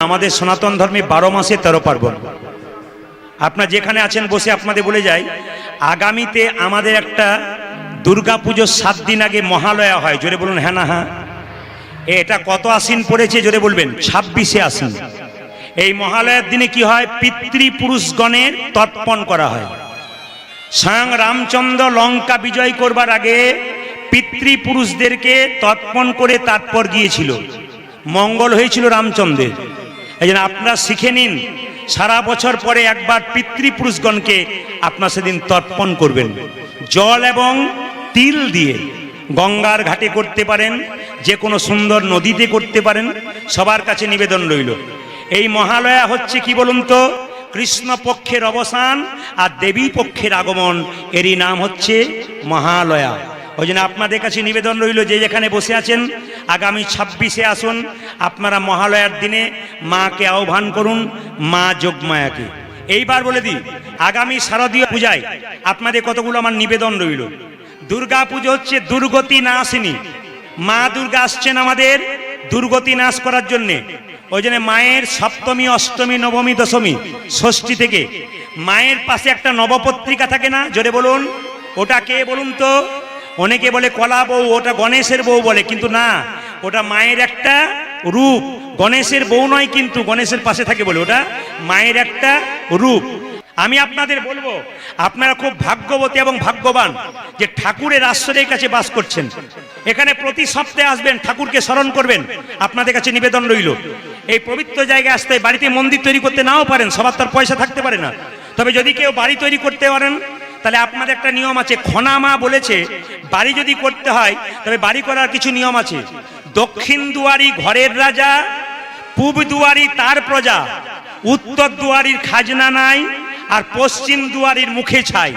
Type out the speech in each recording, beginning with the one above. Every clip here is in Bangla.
আমাদের সনাতন ধর্মে বারো মাসে তেরো পার্বণ। আপনার যেখানে আছেন বসে আপনাদের বলে যাই, আগামীতে আমাদের একটা দুর্গা পুজোর সাত দিন আগে মহালয়া হয়। জোরে বলুন হ্যাঁ না হ্যাঁ? এটা কত আসিন পড়েছে, জোরে বলবেন? ছাব্বিশে আসিন। এই মহালয়ার দিনে কি হয়? পিতৃপুরুষগণের তর্পণ করা হয়। স্বয়ং রামচন্দ্র লঙ্কা বিজয় করবার আগে পিতৃপুরুষদেরকে তর্পণ করে তারপর গিয়েছিল। মঙ্গল হয়েছিল রামচন্দ্রের। এই জন্য আপনারা শিখে নিন। সারা বছর পরে একবার পিতৃপুরুষগণকে আপনার সেদিন তর্পণ করবেন। জল এবং তিল দিয়ে গঙ্গার ঘাটে করতে পারেন যে কোনো সুন্দর নদীতে করতে পারেন, সবার কাছে নিবেদন রইল। এই মহালয়া হচ্ছে কি বলুন তো? কৃষ্ণ পক্ষের অবসান আর দেবী পক্ষের আগমন। এরই নাম হচ্ছে মহালয়া। ওই জন্য আপনাদের কাছে নিবেদন রইল যে যেখানে বসে আছেন, আগামী ছাব্বিশে আসুন, আপনারা মহালয়ার দিনে মাকে আহ্বান করুন, মা যোগমায়াকে। এইবার বলে দিই, আগামী শারদীয় পূজায় আপনাদের কতগুলো আমার নিবেদন রইল? দুর্গা পুজো হচ্ছে দুর্গতি নাশিনী মা দুর্গা আসছেন আমাদের দুর্গতি নাশ করার জন্যে। ওই জন্য মায়ের সপ্তমী, অষ্টমী, নবমী, দশমী, ষষ্ঠী থেকে। মায়ের পাশে একটা নবপত্রিকা থাকে না? জোরে বলুন। ওটা কে বলুন তো? অনেকে বলে কলা বউ, ওটা গণেশের বউ বলে, কিন্তু না। ওটা মায়ের একটা রূপ। গণেশের বউ নয় কিন্তু গণেশের পাশে থাকে বলে, ওটা মায়ের একটা রূপ। আমি আপনাদের বলব, আপনারা খুব ভাগ্যবতী এবং ভাগ্যবান যে ঠাকুরের আশ্রয়ের কাছে বাস করছেন। এখানে প্রতি সপ্তাহে আসবেন, ঠাকুরকে স্মরণ করবেন। আপনাদের কাছে নিবেদন রইল। এই পবিত্র জায়গায় আসতে বাড়িতে মন্দির তৈরি করতে নাও পারেন, সবার তার পয়সা থাকতে পারে না। তবে যদি কেউ বাড়ি তৈরি করতে পারেন তাহলে আপনাদের একটা নিয়ম আছে খনা মা বলেছে বাড়ি যদি করতে হয় তবে বাড়ি করার কিছু নিয়ম আছে। দক্ষিণ দুয়ারি ঘরের রাজা পূব দুয়ারি তার প্রজা উত্তর দুয়ারির খাজনা নাই আর পশ্চিম দুয়ারির মুখে ছাই।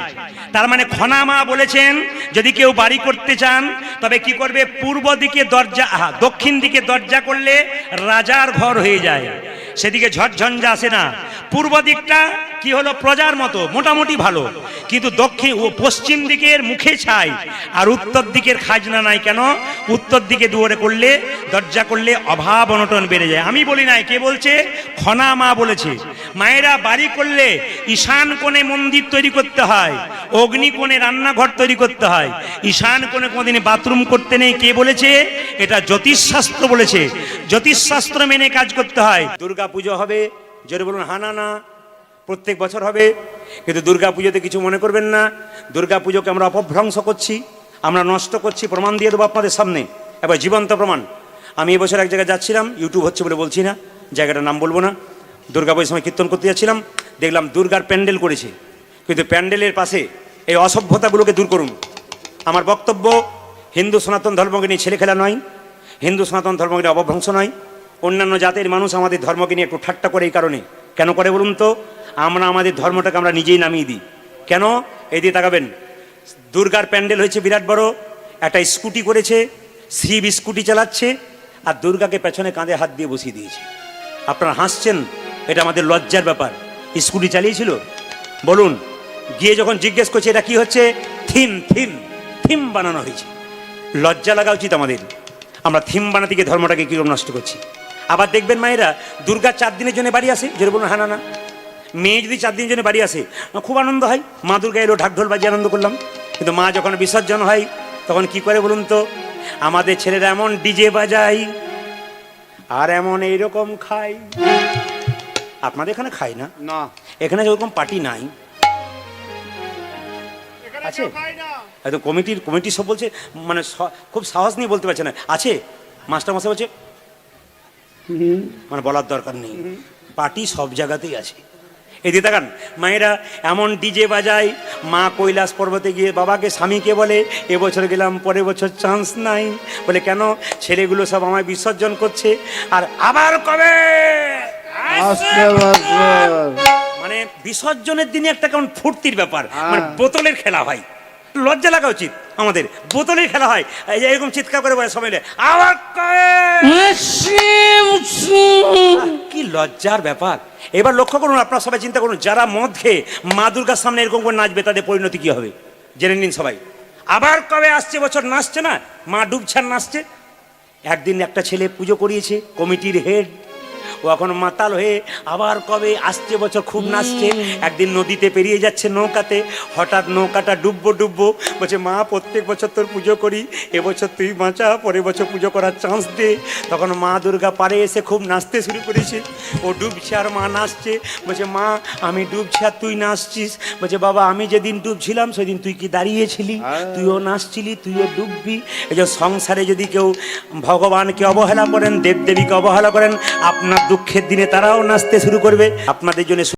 তার মানে খনামা বলেছেন যদি কেউ বাড়ি করতে চান তবে কি করবে? পূর্ব দিকে দরজা আহা, দক্ষিণ দিকে দরজা করলে রাজার ঘর হয়ে যায়। সেদিকে ঝড়ঝঞ্ঝা আসে না। পূর্ব দিকটা কি হলো? প্রজার মতো, মোটামুটি ভালো। কিন্তু দক্ষিণ ও পশ্চিম দিকের মুখে ছাই, আর উত্তর দিকের খাজনা নাই কেন? উত্তর দিকে দুয়ারে করলে, দরজা করলে অভাব অনটন বেড়ে যায়। আমি বলি নাই, কে বলছে? খনা মা বলেছে, মায়েরা বাড়ি করলে ঈশান কোণে মন্দির তৈরি করতে হয়, অগ্নি কোণে রান্নাঘর তৈরি করতে হয়। ঈশান কোণে কোনোদিন বাথরুম করতে নেই, কে বলেছে? এটা জ্যোতিষশাস্ত্র বলেছে। জ্যোতিষশাস্ত্র মেনে কাজ করতে হয়। দুর্গা পুজো হবে জোরে বলুন হানা না প্রত্যেক বছর হবে, কিন্তু দুর্গা পুজোতে কিছু মনে করবেন না। দুর্গা পুজোকে আমরা অপভ্রংশ করছি, আমরা নষ্ট করছি, প্রমাণ দিয়ে দেবো আপনাদের সামনে। এবার জীবন্ত প্রমাণ। আমি এবছর এক জায়গায় যাচ্ছিলাম ইউটিউব হচ্ছে বলে বলছি না, জায়গাটার নাম বলব না। দুর্গা পুজোর সময় কীর্তন করতে যাচ্ছিলাম, দেখলাম দুর্গার প্যান্ডেল করেছে। কিন্তু প্যান্ডেলের পাশে এই অসভ্যতাগুলোকে দূর করুন। আমার বক্তব্য, হিন্দু সনাতন ধর্মকে নিয়ে ছেলে খেলা নয়, হিন্দু সনাতন ধর্মকে নিয়ে অপভ্রংশ নয়। অন্যান্য জাতের মানুষ আমাদের ধর্মকে নিয়ে একটু ঠাট্টা করে এই কারণে। কেন করে বলুন তো? আমরা আমাদের ধর্মটাকে আমরা নিজেই নামিয়ে দিই। কেন? এই দিয়ে তাকাবেন। দুর্গার প্যান্ডেল হয়েছে বিরাট বড়। একটা স্কুটি করেছে শিব স্কুটি চালাচ্ছে, আর দুর্গাকে পেছনে কাঁধে হাত দিয়ে বসিয়ে দিয়েছে। আপনারা হাসছেন? এটা আমাদের লজ্জার ব্যাপার। স্কুটি চালিয়েছিল? বলুন। গিয়ে যখন জিজ্ঞেস করছে, এটা কি হচ্ছে? থিম থিম থিম বানানো হয়েছে। লজ্জা লাগা উচিত আমাদের। আমরা থিম বানাতে গিয়ে ধর্মটাকে কীরকম নষ্ট করছি? আবার দেখবেন মায়েরা দুর্গা চার দিনের জন্য বাড়ি আসে যেটা বলুন হ্যাঁ না। মেয়ে যদি চার দিনের জন্য বাড়ি আসে খুব আনন্দ হয়। মা দুর্গা এলো ঢাকঢোল বাজিয়ে আনন্দ করলাম। কিন্তু মা যখন বিসর্জন হয় তখন কি করে বলুন তো আমাদের ছেলেরা এমন ডিজে বাজাই আর এমন এইরকম খাই আপনাদের এখানে খাই না? না। এখানে ওরকম পার্টি নাই। আছে? একদম কমিটির কমিটি সব বলছে মানে খুব সাহস নিয়ে বলতে পারছে না। আছে? মাস্টার মশাই বলছে মানে বলার দরকার নেই। পার্টি সব জায়গাতেই আছে। এই দিয়ে তাকান মায়েরা এমন ডিজে বাজায় মা কৈলাস পর্বতে গিয়ে বাবাকে স্বামীকে বলে এবছর গেলাম পরের বছর চান্স নাই। বলে কেন? ছেলেগুলো সব আমায় বিসর্জন করছে। আর আবার কবে? মানে বিসর্জনের দিনে একটা কেমন ফুর্তির ব্যাপার। মানে বোতলের খেলা হয়। লজ্জা লাগা উচিত আমাদের। বোতলের খেলা হয়। এই যে এরকম চিৎকার করে বলে সবাই আবার? কি লজ্জার ব্যাপার। এবার লক্ষ্য করুন আপনারা সবাই চিন্তা করুন যারা মদ খেয়ে মা দুর্গার সামনে এরকম করে নাচবে তাদের পরিণতি কি হবে? জেনে নিন সবাই। আবার কবে আসছে বছর নাচছে না? মা ডুবছান নাচছে। একদিন একটা ছেলে পুজো করিয়েছে কমিটির হেড। ও এখন মাতাল হয়ে আবার কবে আসছে বছর খুব নাচছে একদিন নদীতে পেরিয়ে যাচ্ছে নৌকাতে হঠাৎ নৌকাটা ডুববো ডুববো বলছে মা প্রত্যেক বছর তোর পুজো করি এবছর তুই বাঁচা পরের বছর পুজো করার চান্স দে। তখন মা দুর্গা পারে এসে খুব নাচতে শুরু করেছে। ও ডুবছে আর মা নাচছে। বলছে মা আমি ডুবছি আর তুই নাচছিস। বলছে বাবা আমি যেদিন ডুবছিলাম সেদিন তুই কি দাঁড়িয়েছিলি? তুইও নাচছিলি তুইও ডুববি? এই যে সংসারে যদি কেউ ভগবানকে অবহেলা করেন দেবদেবীকে অবহেলা করেন আপনার দুঃখের দিনে তারাও নাচতে শুরু করবে। আপনাদের জন্য